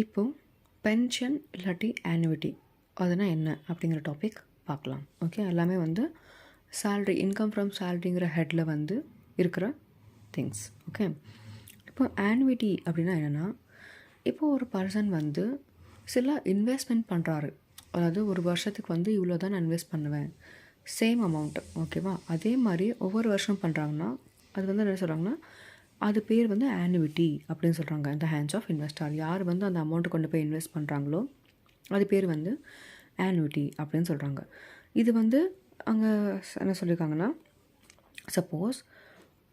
இப்போது பென்ஷன் இல்லாட்டி ஆனுவிட்டி அதுனா என்ன அப்படிங்கிற டாபிக் பார்க்கலாம். ஓகே எல்லாமே வந்து சேல்ரி இன்கம் ஃப்ரம் சேல்ரிங்கிற ஹெட்டில் வந்து இருக்கிற திங்ஸ் ஓகே இப்போ ஆனுவிட்டி அப்படின்னா என்னென்னா இப்போ ஒரு பர்சன் வந்து சில இன்வெஸ்ட்மெண்ட் பண்ணுறாரு அதாவது ஒரு வருஷத்துக்கு வந்து இவ்வளோ தான் நான் இன்வெஸ்ட் பண்ணுவேன். சேம் அமௌண்ட்டு ஓகேவா அதே மாதிரி ஒவ்வொரு வருஷம் பண்ணுறாங்கன்னா அது வந்து என்ன சொல்கிறாங்கன்னா அது பேர் வந்து ஆனுவிட்டி அப்படின்னு சொல்கிறாங்க இந்த ஹேண்ட்ஸ் ஆஃப் இன்வெஸ்டார் யார் வந்து அந்த அமௌண்ட்டு கொண்டு போய் இன்வெஸ்ட் பண்ணுறாங்களோ அது பேர் வந்து ஆனுவிட்டி அப்படின்னு சொல்கிறாங்க இது வந்து அங்கே என்ன சொல்லியிருக்காங்கன்னா சப்போஸ்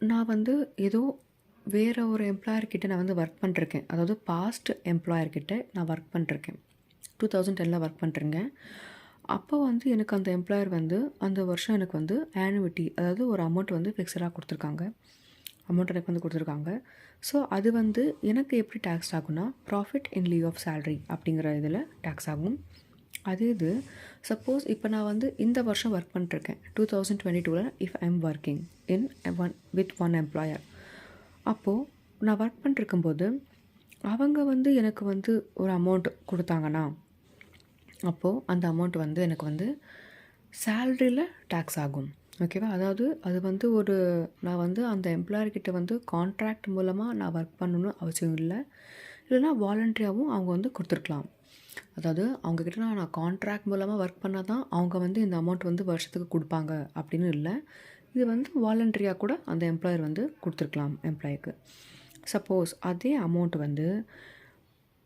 நான் வந்து ஏதோ வேறு ஒரு எம்ப்ளாயர்கிட்ட நான் வந்து ஒர்க் பண்ணிருக்கேன் அதாவது பாஸ்ட் எம்ப்ளாயர்கிட்ட நான் ஒர்க் பண்ணிருக்கேன் டூ தௌசண்ட் டெனில் ஒர்க் பண்ணுறேங்க அப்போ வந்து எனக்கு அந்த எம்ப்ளாயர் வந்து அந்த வருஷம் எனக்கு வந்து ஆனுவிட்டி அதாவது ஒரு அமௌண்ட் வந்து ஃபிக்ஸடாக கொடுத்துருக்காங்க. அமௌண்ட் எனக்கு வந்து கொடுத்துருக்காங்க. ஸோ அது வந்து எனக்கு எப்படி டேக்ஸ் ஆகும்னா profit in lieu of salary அப்படிங்கிற இதில் டேக்ஸ் ஆகும். அது இது சப்போஸ் இப்போ நான் வந்து இந்த வருஷம் ஒர்க் பண்ணிட்டுருக்கேன். டூ தௌசண்ட் டுவெண்ட்டி டூவில் if I am working in one with one employer அப்போது நான் ஒர்க் பண்ணிருக்கும்போது அவங்க வந்து எனக்கு வந்து ஒரு அமௌண்ட் கொடுத்தாங்கன்னா அப்போது அந்த அமௌண்ட் வந்து எனக்கு வந்து சேல்ரியில் டேக்ஸ் ஆகும். ஓகேவா அதாவது அது வந்து ஒரு நான் வந்து அந்த எம்ப்ளாயர்கிட்ட வந்து கான்ட்ராக்ட் மூலமாக நான் ஒர்க் பண்ணணும்னு அவசியம் இல்லை. இல்லைனா வாலண்ட்ரியாகவும் அவங்க வந்து கொடுத்துருக்கலாம். அதாவது அவங்கக்கிட்ட நான் நான் கான்ட்ராக்ட் மூலமாக ஒர்க் பண்ணால் தான் அவங்க வந்து இந்த அமௌண்ட் வந்து வருஷத்துக்கு கொடுப்பாங்க அப்படின்னு இல்லை. இது வந்து வாலண்ட்ரியாக கூட அந்த எம்ப்ளாயர் வந்து கொடுத்துருக்கலாம் எம்ப்ளாய்க்கு சப்போஸ் அதே அமௌண்ட் வந்து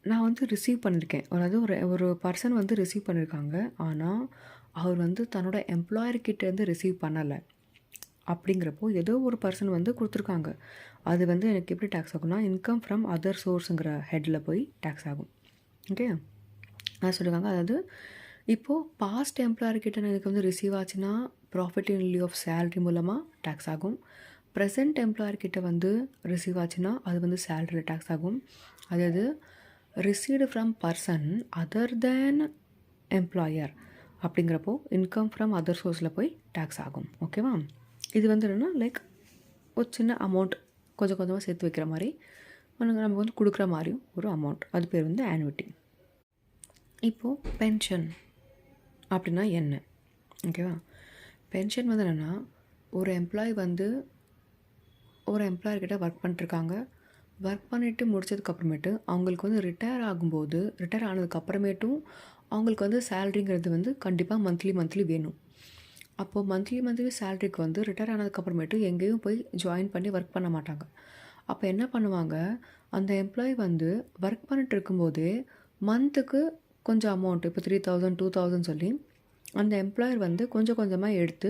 நான் வந்து ரிசீவ் பண்ணியிருக்கேன் அதாவது ஒரு ஒரு பர்சன் வந்து ரிசீவ் பண்ணியிருக்காங்க ஆனால் அவர் வந்து தன்னோட எம்ப்ளாயர்கிட்டேருந்து ரிசீவ் பண்ணலை. அப்படிங்கிறப்போ ஏதோ ஒரு பர்சன் வந்து கொடுத்துருக்காங்க. அது வந்து எனக்கு எப்படி டேக்ஸ் ஆகும்னா இன்கம் ஃப்ரம் அதர் சோர்ஸுங்கிற ஹெட்டில் போய் டேக்ஸ் ஆகும். ஓகே அது சொல்லியிருக்காங்க அதாவது இப்போது பாஸ்ட் எம்ப்ளாயர்கிட்ட எனக்கு வந்து ரிசீவ் ஆச்சுன்னா profit in lieu of salary மூலமாக டேக்ஸ் ஆகும். ப்ரெசன்ட் எம்ப்ளாயர்கிட்ட வந்து ரிசீவ் ஆச்சுன்னா அது வந்து சேலரியில் டேக்ஸ் ஆகும். அதாவது received from person other than employer அப்படிங்கிறப்போ இன்கம் ஃப்ரம் அதர் சோர்ஸில் போய் டேக்ஸ் ஆகும். ஓகேவா இது வந்து என்னென்னா லைக் ஒரு சின்ன அமௌண்ட் கொஞ்சம் கொஞ்சமாக சேர்த்து வைக்கிற மாதிரி நமக்கு வந்து கொடுக்குற மாதிரியும் ஒரு அமௌண்ட் அது பேர் வந்து ஆனுவிட்டி இப்போது பென்ஷன் அப்படின்னா என்ன? ஓகேவா பென்ஷன் வந்து என்னென்னா ஒரு எம்ப்ளாயி வந்து ஒரு எம்ப்ளாயர்கிட்ட ஒர்க் பண்ணிட்டுருக்காங்க. ஒர்க் பண்ணிவிட்டு முடிச்சதுக்கப்புறமேட்டு அவங்களுக்கு வந்து ரிட்டையர் ஆகும்போது ரிட்டையர் ஆனதுக்கப்புறமேட்டும் அவங்களுக்கு வந்து சேல்ரிங்கிறது வந்து கண்டிப்பாக மந்த்லி மந்த்லி வேணும். அப்போது மந்த்லி மந்த்லி சேல்ரிக்கு வந்து ரிட்டையர் ஆனதுக்கப்புறமேட்டு எங்கேயும் போய் ஜாயின் பண்ணி ஒர்க் பண்ண மாட்டாங்க. அப்போ என்ன பண்ணுவாங்க? அந்த எம்ப்ளாயி வந்து ஒர்க் பண்ணிட்டு இருக்கும்போதே மந்த்துக்கு கொஞ்சம் அமௌண்ட் இப்போ த்ரீ தௌசண்ட் டூ தௌசண்ட் சொல்லி அந்த எம்ப்ளாயர் வந்து கொஞ்சம் கொஞ்சமாக எடுத்து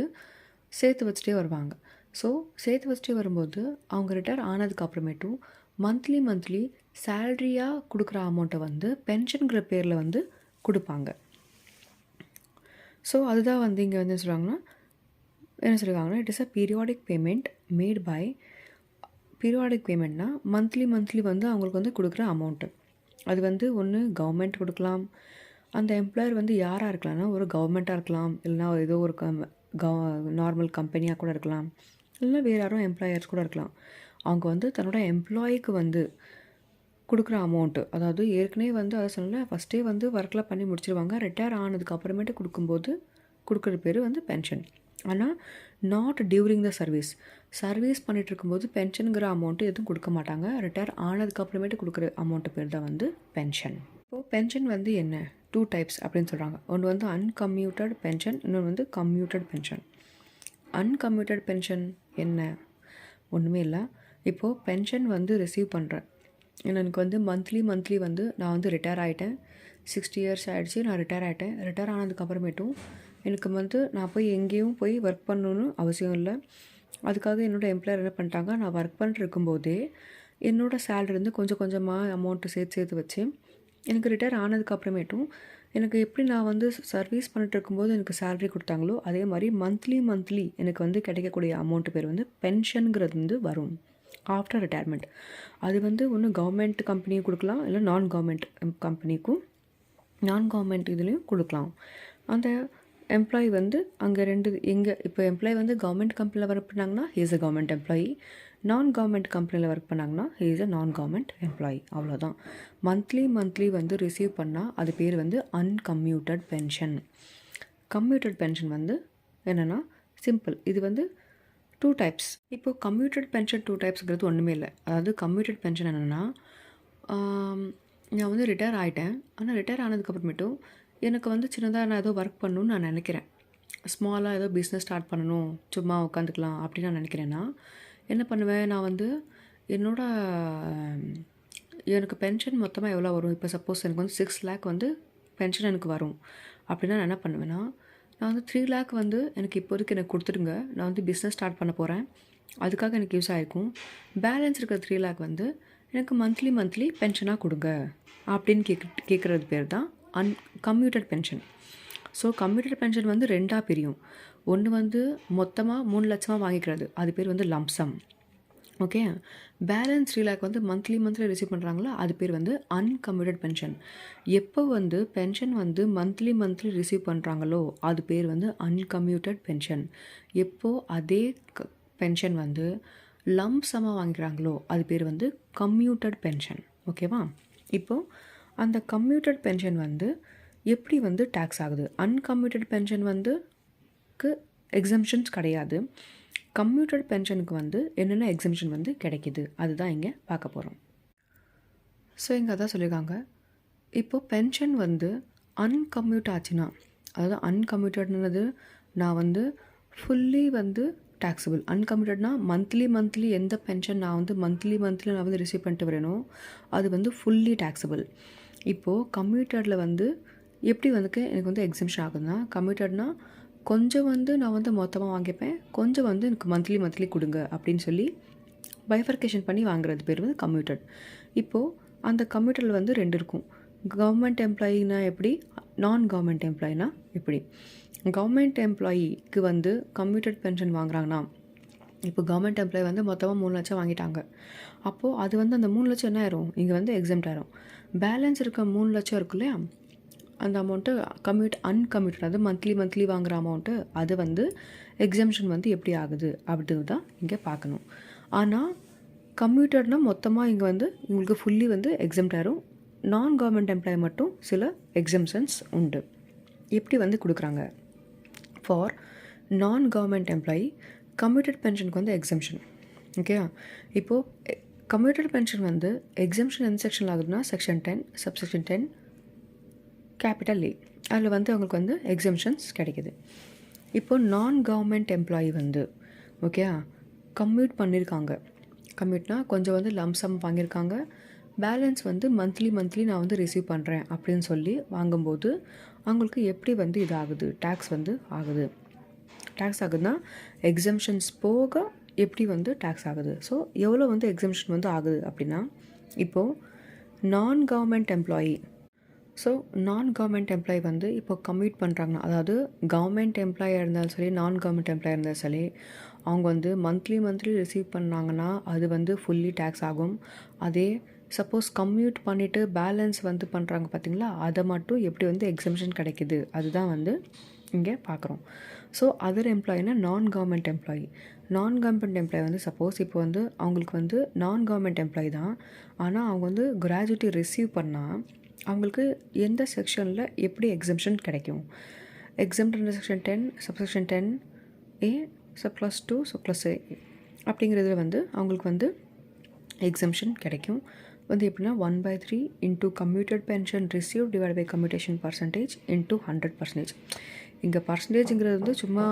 சேர்த்து வச்சுட்டே வருவாங்க. ஸோ சேர்த்து வச்சுட்டே வரும்போது அவங்க ரிட்டையர் ஆனதுக்கப்புறமேட்டும் மந்த்லி மந்த்லி சேல்ரியாக கொடுக்குற அமௌண்ட்டை வந்து பென்ஷனுங்கிற பேரில் வந்து கொடுப்பாங்க. ஸோ அதுதான் வந்து இங்கே வந்து என்ன சொல்கிறாங்கன்னா என்ன சொல்லியிருக்காங்கன்னா it is a periodic payment made by periodic பேமெண்ட்னா monthly monthly வந்து அவங்களுக்கு வந்து கொடுக்குற அமௌண்ட்டு அது வந்து ஒன்று கவர்மெண்ட் கொடுக்கலாம். அந்த எம்ப்ளாயர் வந்து யாராக இருக்கலாம்னா ஒரு கவர்மெண்ட்டாக இருக்கலாம். இல்லைனா ஏதோ ஒரு கம் கவ நார்மல் கம்பெனியாக கூட இருக்கலாம். இல்லைனா வேறு யாரும் எம்ப்ளாயர்ஸ் கூட இருக்கலாம். அவங்க வந்து தன்னோட எம்ப்ளாயிக்கு வந்து கொடுக்குற அமௌண்ட்டு அதாவது ஏற்கனவே வந்து அதை சொல்லலை ஃபஸ்ட்டே வந்து ஒர்க்கில் பண்ணி முடிச்சிருவாங்க. ரிட்டையர் ஆனதுக்கு அப்புறமேட்டு கொடுக்கும்போது கொடுக்குற பேர் வந்து பென்ஷன் ஆனால் not during the service service பண்ணிகிட்டு இருக்கும்போது பென்ஷனுங்கிற அமௌண்ட்டு எதுவும் கொடுக்க மாட்டாங்க. ரிட்டையர் ஆனதுக்கு அப்புறமேட்டு கொடுக்குற அமௌண்ட்டு பேர் தான் வந்து பென்ஷன் இப்போது பென்ஷன் வந்து என்ன? டூ டைப்ஸ் அப்படின்னு சொல்கிறாங்க ஒன்று வந்து அன்கம்யூட்டட் பென்ஷன் இன்னொன்று வந்து கம்யூட்டட் பென்ஷன் அன்கம்யூட்டட் பென்ஷன் என்ன? ஒன்றுமே இல்லை. இப்போது பென்ஷன் வந்து ரிசீவ் பண்ணுறேன் எனக்கு வந்து மந்த்லி மந்த்லி வந்து நான் வந்து ரிட்டையர் ஆகிட்டேன் சிக்ஸ்டி இயர்ஸ் ஆகிடுச்சு நான் ரிட்டையர் ஆகிட்டேன் ரிட்டையர் ஆனதுக்கப்புறமேட்டும் எனக்கு வந்து நான் போய் எங்கேயும் போய் ஒர்க் பண்ணணும்னு அவசியம் இல்லை. அதுக்காக என்னோடய எம்ப்ளாயர் என்ன பண்ணிட்டாங்க நான் ஒர்க் பண்ணிட்டு இருக்கும்போதே என்னோடய சேலரி வந்து கொஞ்சம் கொஞ்சமாக அமௌண்ட்டு சேர்த்து சேர்த்து வச்சு எனக்கு ரிட்டையர் ஆனதுக்கப்புறமேட்டும் எனக்கு எப்படி நான் வந்து சர்வீஸ் பண்ணிட்டு இருக்கும்போது எனக்கு சேலரி கொடுத்தாங்களோ அதே மாதிரி மந்த்லி மந்த்லி எனக்கு வந்து கிடைக்கக்கூடிய அமௌண்ட்டு பேர் வந்து பென்ஷனுங்கிறது வந்து வரும். ஆஃப்டர் ரிட்டையர்மெண்ட் அது வந்து ஒன்று கவர்மெண்ட் கம்பெனியும் கொடுக்கலாம் இல்லை நான் கவர்மெண்ட் கம்பெனிக்கும் நான் கவர்மெண்ட் இதுலேயும் கொடுக்கலாம். அந்த எம்ப்ளாயி வந்து அங்கே ரெண்டு எங்கே இப்போ எம்ப்ளாயி வந்து கவர்மெண்ட் கம்பெனியில் ஒர்க் பண்ணாங்கன்னா he's a government employee non government கம்பெனியில் ஒர்க் பண்ணாங்கன்னா he's a non government employee அவ்வளோதான் மந்த்லி மந்த்லி வந்து ரிசீவ் பண்ணால் அது பேர் வந்து அன்கம்யூட்டட் பென்ஷன் கம்யூட்டட் பென்ஷன் வந்து என்னென்னா சிம்பிள் இது வந்து டூ டைப்ஸ் இப்போது கம்யூட்டட் பென்ஷன் டூ டைப்ஸ்ங்கிறது ஒன்றுமே இல்லை. அதாவது கம்யூட்டட் பென்ஷன் என்னென்னா நான் வந்து ரிட்டையர் ஆகிட்டேன் ஆனால் ரிட்டையர் ஆனதுக்கப்புறமேட்டும் எனக்கு வந்து சின்னதாக நான் ஏதோ ஒர்க் பண்ணணும்னு நான் நினைக்கிறேன். ஸ்மாலாக ஏதோ பிஸ்னஸ் ஸ்டார்ட் பண்ணணும். சும்மா உட்காந்துக்கலாம் அப்படின்னு நான் நினைக்கிறேன்னா என்ன பண்ணுவேன்? நான் வந்து என்னோடய எனக்கு பென்ஷன் மொத்தமாக எவ்வளோ வரும்? இப்போ சப்போஸ் எனக்கு வந்து சிக்ஸ் லேக் வந்து பென்ஷன் எனக்கு வரும். அப்படின்னா நான் என்ன பண்ணுவேன்னா நான் வந்து த்ரீ லேக் வந்து எனக்கு இப்போதைக்கு எனக்கு கொடுத்துருங்க நான் வந்து பிஸ்னஸ் ஸ்டார்ட் பண்ண போகிறேன் அதுக்காக எனக்கு யூஸ் ஆகிருக்கும் பேலன்ஸ் இருக்கிற த்ரீ லேக் வந்து எனக்கு மந்த்லி மந்த்லி பென்ஷனாக கொடுங்க. அப்படின்னு கேக் கேட்குறது பேர் தான் uncommuted pension so commuted pension வந்து ரெண்டாக பிரியும். ஒன்று வந்து மொத்தமாக மூணு லட்சமாக வாங்கிக்கிறது. அது பேர் வந்து lump sum okay balance three lakh வந்து மந்த்லி மந்த்லி ரிசீவ் பண்ணுறாங்களோ அது பேர் வந்து அன்கம்யூட்டட் பென்ஷன் எப்போ வந்து பென்ஷன் வந்து மந்த்லி மந்த்லி ரிசீவ் பண்ணுறாங்களோ அது பேர் வந்து அன்கம்யூட்டட் பென்ஷன் எப்போ அதே பென்ஷன் வந்து லம்சமாக வாங்கிக்கிறாங்களோ அது பேர் வந்து கம்யூட்டட் பென்ஷன் ஓகேவா இப்போது அந்த கம்யூட்டட் பென்ஷன் வந்து எப்படி வந்து டேக்ஸ் ஆகுது? அன்கம்யூட்டட் பென்ஷன் வந்து எக்ஸம்ஷன்ஸ் கிடையாது. கம்யூட்டட் பென்ஷனுக்கு வந்து என்னென்ன எக்ஸம்ஷன் வந்து கிடைக்கிது? அதுதான் இங்கே பார்க்க போகிறோம் ஸோ இங்கே அதான் சொல்லியிருக்காங்க. இப்போது பென்ஷன் வந்து அன்கம்யூட் ஆச்சுன்னா அதாவது அன்கம்யூட்டட்னது நான் வந்து ஃபுல்லி வந்து டேக்ஸபிள் அன்கம்யூட்டட்னா மந்த்லி மந்த்லி எந்த பென்ஷன் நான் வந்து மந்த்லி மந்த்லி நான் வந்து ரிசீவ் பண்ணிட்டு வரேனோ அது வந்து ஃபுல்லி டேக்ஸபிள் இப்போது கம்யூட்டடில் வந்து எப்படி வந்து எனக்கு வந்து எக்ஸிபிஷன் ஆகுதுன்னா கம்யூட்டட்னா கொஞ்சம் வந்து நான் வந்து மொத்தமாக வாங்கிப்பேன். கொஞ்சம் வந்து எனக்கு மந்த்லி மந்த்லி கொடுங்க அப்படின்னு சொல்லி பைஃபர்கேஷன் பண்ணி வாங்குறது பேர் வந்து கம்யூட்டட் இப்போது அந்த கம்யூட்டரில் வந்து ரெண்டு இருக்கும். கவர்மெண்ட் எம்ப்ளாயினா எப்படி? நான் கவர்மெண்ட் எம்ப்ளாயினா எப்படி? கவர்மெண்ட் எம்ப்ளாயிக்கு வந்து கம்யூட்டட் பென்ஷன் வாங்குறாங்கன்னா இப்போ கவர்மெண்ட் எம்ப்ளாயி வந்து மொத்தமாக மூணு லட்சம் வாங்கிட்டாங்க. அப்போது அது வந்து அந்த மூணு லட்சம் என்ன ஆயிரும்? இங்கே வந்து எக்ஸாம்ட் ஆயிரும். பேலன்ஸ் இருக்க மூணு லட்சம் இருக்கு இல்லையா? அந்த அமௌண்ட்டு கம்யூட் அன்கம்யூட்டட் அது மந்த்லி மந்த்லி வாங்குகிற அமௌண்ட்டு அது வந்து எக்ஸம்ஷன் வந்து எப்படி ஆகுது அப்படின்னு தான் இங்கே பார்க்கணும். ஆனால் கம்யூட்டட்னால் மொத்தமாக இங்கே வந்து உங்களுக்கு ஃபுல்லி வந்து எக்ஸாம்ட் ஆயிரும். நான் கவர்மெண்ட் எம்ப்ளாயி மட்டும் சில எக்ஸம்ஷன்ஸ் உண்டு. எப்படி வந்து கொடுக்குறாங்க? ஃபார் நான் கவர்மெண்ட் எம்ப்ளாயி கம்யூட்டட் பென்ஷனுக்கு வந்து எக்ஸம்ஷன் ஓகே இப்போது கம்யூட்டட் பென்ஷன் வந்து எக்ஸம்ஷன் எந்த செக்ஷன் ஆகுதுன்னா section ten subsection ten capital A அதில் வந்து அவங்களுக்கு வந்து எக்ஸம்ஷன்ஸ் கிடைக்கிது. இப்போது நான் கவர்மெண்ட் எம்ப்ளாயி வந்து ஓகே கம்யூட் பண்ணியிருக்காங்க கம்யூட்னா கொஞ்சம் வந்து லம்சம் வாங்கியிருக்காங்க பேலன்ஸ் வந்து மந்த்லி மந்த்லி நான் வந்து ரிசீவ் பண்ணுறேன் அப்படின்னு சொல்லி வாங்கும்போது அவங்களுக்கு எப்படி வந்து இது ஆகுது டேக்ஸ் வந்து ஆகுது. டேக்ஸ் ஆகுதுன்னா எக்ஸம்ஷன்ஸ் போக எப்படி வந்து டேக்ஸ் ஆகுது? ஸோ எவ்வளோ வந்து எக்ஸம்ஷன் வந்து ஆகுது அப்படின்னா இப்போது non government employee so non government employee வந்து இப்போ கம்யூட் பண்ணுறாங்கன்னா அதாவது கவர்மெண்ட் எம்ப்ளாயாக இருந்தாலும் சரி நான் கவர்மெண்ட் எம்ப்ளாயாக இருந்தாலும் சரி அவங்க வந்து மந்த்லி மந்த்லி ரிசீவ் பண்ணாங்கன்னா அது வந்து ஃபுல்லி டேக்ஸ் ஆகும். அதே சப்போஸ் கம்யூட் பண்ணிவிட்டு பேலன்ஸ் வந்து பண்ணுறாங்க பார்த்தீங்களா அதை மட்டும் எப்படி வந்து எக்ஸம்ஷன் கிடைக்கிது? அதுதான் வந்து இங்கே பார்க்குறோம். So other எம்ப்ளாயினா non government employee non government employee வந்து சப்போஸ் இப்போ வந்து அவங்களுக்கு வந்து நான் கவர்மெண்ட் எம்ப்ளாயி தான். ஆனால் அவங்க வந்து கிராஜுவிட்டி ரிசீவ் பண்ணால் அவங்களுக்கு எந்த செக்ஷனில் எப்படி எக்ஸம்ஷன் கிடைக்கும்? எக்ஸம்ன்ற section ten subsection ten A sub plus two sub plus A அப்படிங்கிறதுல வந்து அவங்களுக்கு வந்து எக்ஸம்ஷன் கிடைக்கும். வந்து எப்படின்னா one by three into commuted pension receive divide by commutation percentage into hundred percentage இங்கே பர்சன்டேஜுங்கிறது வந்து சும்மா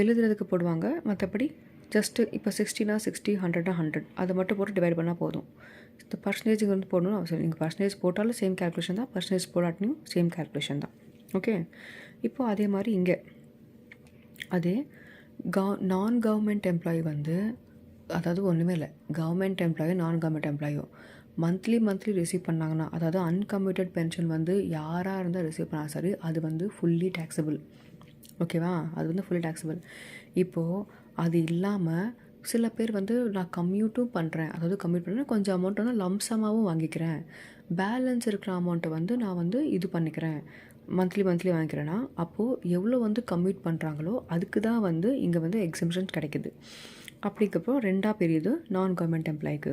எழுதுறதுக்கு போடுவாங்க. மற்றபடி ஜஸ்ட்டு இப்போ சிக்ஸ்டினா சிக்ஸ்டி ஹண்ட்ரட்னா ஹண்ட்ரட் அதை மட்டும் போட்டு டிவைட் பண்ணால் போதும். இந்த பர்சன்டேஜுக்கு வந்து போடணும்னு அவசியம் நீங்கள் பர்சன்டேஜ் போட்டாலும் சேம் கேல்குலேஷன் தான் பர்சன்டேஜ் போடாட்டியும் சேம் கேல்குலேஷன் தான். ஓகே இப்போது அதே மாதிரி இங்கே. அதே கவ நான் கவர்மெண்ட் எம்ப்ளாயி வந்து அதாவது ஒன்றுமே இல்லை கவர்மெண்ட் எம்ப்ளாயோ நான் கவர்மெண்ட் எம்ப்ளாயோ மந்த்லி மந்த்லி ரிசீவ் பண்ணாங்கன்னா அதாவது அன்கம்யூட்டட் பென்ஷன் வந்து யாராக இருந்தால் ரிசீவ் பண்ணால் சரி அது வந்து ஃபுல்லி டேக்ஸபிள் ஓகேவா அது வந்து ஃபுல்லி டேக்ஸபிள் இப்போது அது இல்லாமல் சில பேர் வந்து நான் கம்யூட்டும் பண்ணுறேன் அதாவது கம்யூட் பண்ணுறேன் கொஞ்சம் அமௌண்ட் வந்து லம்சமாகவும் வாங்கிக்கிறேன். பேலன்ஸ் இருக்கிற அமௌண்ட்டை வந்து நான் வந்து இது பண்ணிக்கிறேன். மந்த்லி மந்த்லி வாங்கிக்கிறேன்னா அப்போது எவ்வளோ வந்து கம்யூட் பண்ணுறாங்களோ அதுக்கு தான் வந்து இங்கே வந்து எக்ஸிபிஷன் கிடைக்குது. அப்படிக்கப்போ ரெண்டாக பெரியது நான் கவர்மெண்ட் எம்ப்ளாய்க்கு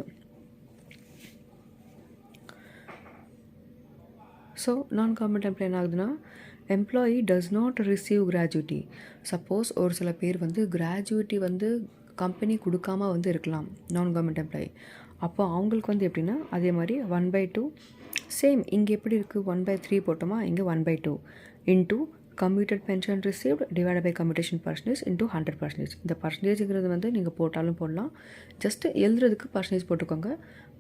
ஸோ நான் கவர்மெண்ட் எம்ப்ளாய் என்ன ஆகுதுன்னா employee does not receive gratuity suppose ஒரு சில பேர் வந்து கிராஜுவிட்டி வந்து கம்பெனி கொடுக்காம வந்து இருக்கலாம் நான் கவர்மெண்ட் எம்ப்ளாயி அப்போ அவங்களுக்கு வந்து எப்படின்னா அதே மாதிரி ஒன் பை டூ சேம் இங்கே எப்படி இருக்குது ஒன் பை த்ரீ போட்டோமா? இங்கே one by two into commuted pension received divide by commutation percentage into hundred percentage இந்த பர்சன்டேஜுங்கிறது வந்து நீங்கள் போட்டாலும் போடலாம். ஜஸ்ட்டு எழுதுறதுக்கு பர்சன்டேஜ் போட்டுக்கோங்க.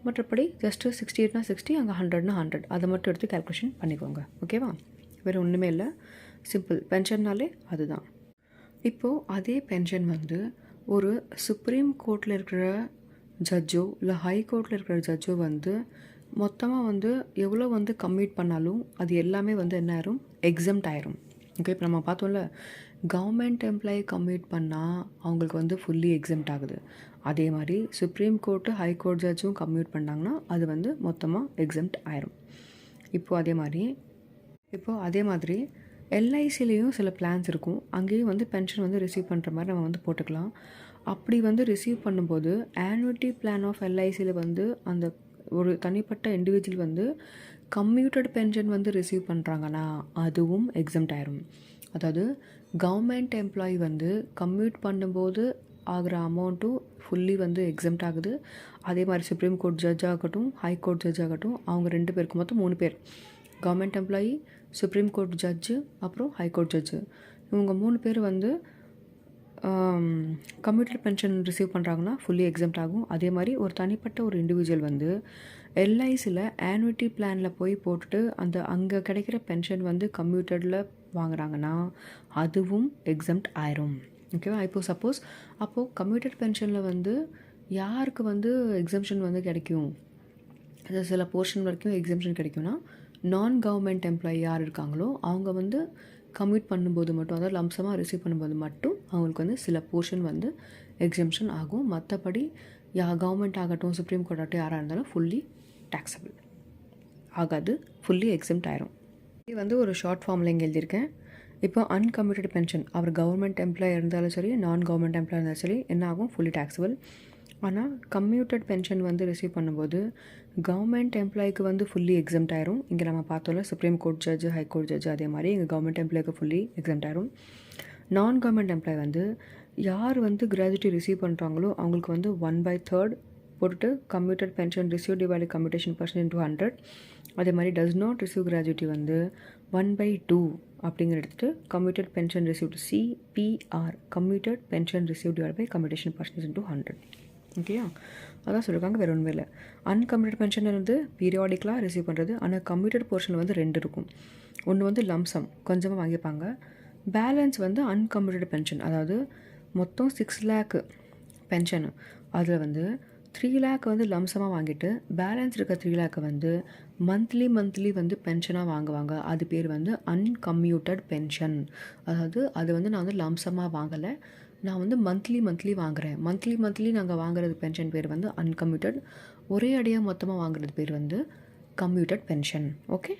மற்றபடி ஜஸ்ட்டு சிக்ஸ்டி எயிட்னா சிக்ஸ்டி அங்கே ஹண்ட்ரட்னா ஹண்ட்ரட் அதை மட்டும் எடுத்து கேல்குலேஷன் பண்ணிக்கோங்க. ஓகேவா வேறு ஒன்றுமே இல்லை. சிம்பிள் பென்ஷன்னாலே அதுதான். இப்போது அதே பென்ஷன் வந்து ஒரு சுப்ரீம் கோர்ட்டில் இருக்கிற ஜட்ஜோ இல்லை ஹை கோர்ட்டில் இருக்கிற ஜட்ஜோ வந்து மொத்தமாக வந்து எவ்வளோ வந்து கம்மிட் பண்ணாலும் அது எல்லாமே வந்து என்ன ஆயிரும்? எக்ஸம்ட் ஆயிரும். ஓகே இப்போ நம்ம பார்த்தோம்ல கவர்மெண்ட் எம்ப்ளாயி கம்மிட் பண்ணால் அவங்களுக்கு வந்து ஃபுல்லி எக்ஸம்ட் ஆகுது. அதே மாதிரி சுப்ரீம் கோர்ட்டு ஹை கோர்ட் ஜட்ஜும் கம்மியூட் பண்ணாங்கன்னா அது வந்து மொத்தமாக எக்ஸம்ட் ஆயிரும். இப்போது அதே மாதிரி இப்போது அதே மாதிரி எல்ஐசிலேயும் சில பிளான்ஸ் இருக்கும். அங்கேயும் வந்து பென்ஷன் வந்து ரிசீவ் பண்ணுற மாதிரி நம்ம வந்து போட்டுக்கலாம். அப்படி வந்து ரிசீவ் பண்ணும்போது ஆனுவிட்டி பிளான் ஆஃப் எல்ஐசியில் வந்து அந்த ஒரு தனிப்பட்ட இண்டிவிஜுவல் வந்து கம்யூட்டட் பென்ஷன் வந்து ரிசீவ் பண்ணுறாங்கன்னா அதுவும் எக்ஸம்ட் ஆயிரும். அதாவது கவர்மெண்ட் எம்ப்ளாயி வந்து கம்யூட் பண்ணும்போது ஆகிற அமௌண்ட்டும் ஃபுல்லி வந்து எக்ஸம்ட் ஆகுது. அதே மாதிரி சுப்ரீம் கோர்ட் ஜட்ஜ் ஆகட்டும் ஹை கோர்ட் ஜட்ஜ் ஆகட்டும் அவங்க ரெண்டு பேருக்கு மொத்தம் மூணு பேர். Government employee supreme court judge அப்புறம் ஹை கோர்ட் ஜட்ஜு இவங்க மூணு பேர் வந்து கம்யூட்டர் பென்ஷன் ரிசீவ் பண்ணுறாங்கன்னா ஃபுல்லி எக்ஸம்ட் ஆகும். அதே மாதிரி ஒரு தனிப்பட்ட ஒரு இண்டிவிஜுவல் வந்து எல்ஐசியில் ஆனுவிட்டி பிளானில் போய் போட்டுட்டு அந்த அங்கே கிடைக்கிற பென்ஷன் வந்து கம்ப்யூட்டரில் வாங்குறாங்கன்னா அதுவும் எக்ஸம்ட் ஆயிரும். ஓகேவா இப்போது சப்போஸ் அப்போது கம்யூட்டட் பென்ஷனில் வந்து யாருக்கு வந்து எக்ஸம்ஷன் வந்து கிடைக்கும்? அது சில போர்ஷன் வரைக்கும் எக்ஸம்ஷன் கிடைக்கும்னா நான் கவர்மெண்ட் எம்ப்ளாயி யார் இருக்காங்களோ அவங்க வந்து கம்யூட் பண்ணும்போது மட்டும் அதாவது லம்சமாக ரிசீவ் பண்ணும்போது மட்டும் அவங்களுக்கு வந்து சில போர்ஷன் வந்து எக்ஸம்ஷன் ஆகும். மற்றபடி யா கவர்மெண்ட் ஆகட்டும் சுப்ரீம் கோர்ட் ஆகட்டும் யாராக இருந்தாலும் ஃபுல்லி டேக்ஸபிள் ஆகாது ஃபுல்லி எக்ஸம்ட் ஆயிரும். இது வந்து ஒரு ஷார்ட் ஃபார்மில் இங்கே எழுதியிருக்கேன். இப்போ அன்கம்யூட்டட் பென்ஷன் அவர் கவர்மெண்ட் எம்ப்ளாயி இருந்தாலும் சரி நான் கவர்மெண்ட் எம்ப்ளாயி இருந்தாலும் சரி என்ன ஆகும்? ஃபுல்லி டேக்ஸபிள் ஆனால் கம்யூட்டட் பென்ஷன் வந்து ரிசீவ் பண்ணும்போது கவர்மெண்ட் எம்ப்ளாய்க்கு வந்து ஃபுல்லி எக்ஸம்ட் ஆயிரும். இங்கே நம்ம பார்த்தோம்ல supreme court judge high court judge அதே மாதிரி இங்கே கவர்மெண்ட் எம்ப்ளாய்க்கு ஃபுல்லி எக்ஸம்ட் ஆயிரும். நான் கவர்மெண்ட் எம்ப்ளாய் வந்து யார் வந்து கிராஜுவிட்டி ரிசீவ் பண்ணுறாங்களோ அவங்களுக்கு வந்து ஒன் பை தேர்ட் போட்டுட்டு commuted pension receive divide commutation percent to hundred அதே மாதிரி டஸ் நாட் ரிசீவ் கிராஜுவிட்டி வந்து ஒன் பை டூ அப்படிங்கிற எடுத்துகிட்டு commuted pension received CPR commuted pension receive divide by commutation percentage to hundred ஓகேயா அதான் சொல்லியிருக்காங்க வேறு ஒன்றுமே இல்லை. அன்கம்யூட்டட் பென்ஷன் வந்து பீரியாடிக்கலாக ரிசீவ் பண்ணுறது ஆனால் கம்யூட்டட் போர்ஷன் வந்து ரெண்டு இருக்கும். ஒன்று வந்து லம்சம் கொஞ்சமாக வாங்கிப்பாங்க. பேலன்ஸ் வந்து அன்கம்யூட்டட் பென்ஷன் அதாவது மொத்தம் சிக்ஸ் லேக்கு பென்ஷனு அதில் வந்து த்ரீ லேக் வந்து லம்சமாக வாங்கிட்டு பேலன்ஸ் இருக்க த்ரீ லேக்கை வந்து மந்த்லி மந்த்லி வந்து பென்ஷனாக வாங்குவாங்க. அது பேர் வந்து அன்கம்யூட்டட் பென்ஷன் அதாவது அது வந்து நான் வந்து லம்சமாக வாங்கலை. நான் வந்து மந்த்லி மந்த்லி வாங்குகிறேன் மந்த்லி மந்த்லி நாங்கள் வாங்குறது பென்ஷன் பேர் வந்து அன்கம்யூட்டட் ஒரே அடியாக மொத்தமாக வாங்குறது பேர் வந்து கம்யூட்டட் பென்ஷன் ஓகே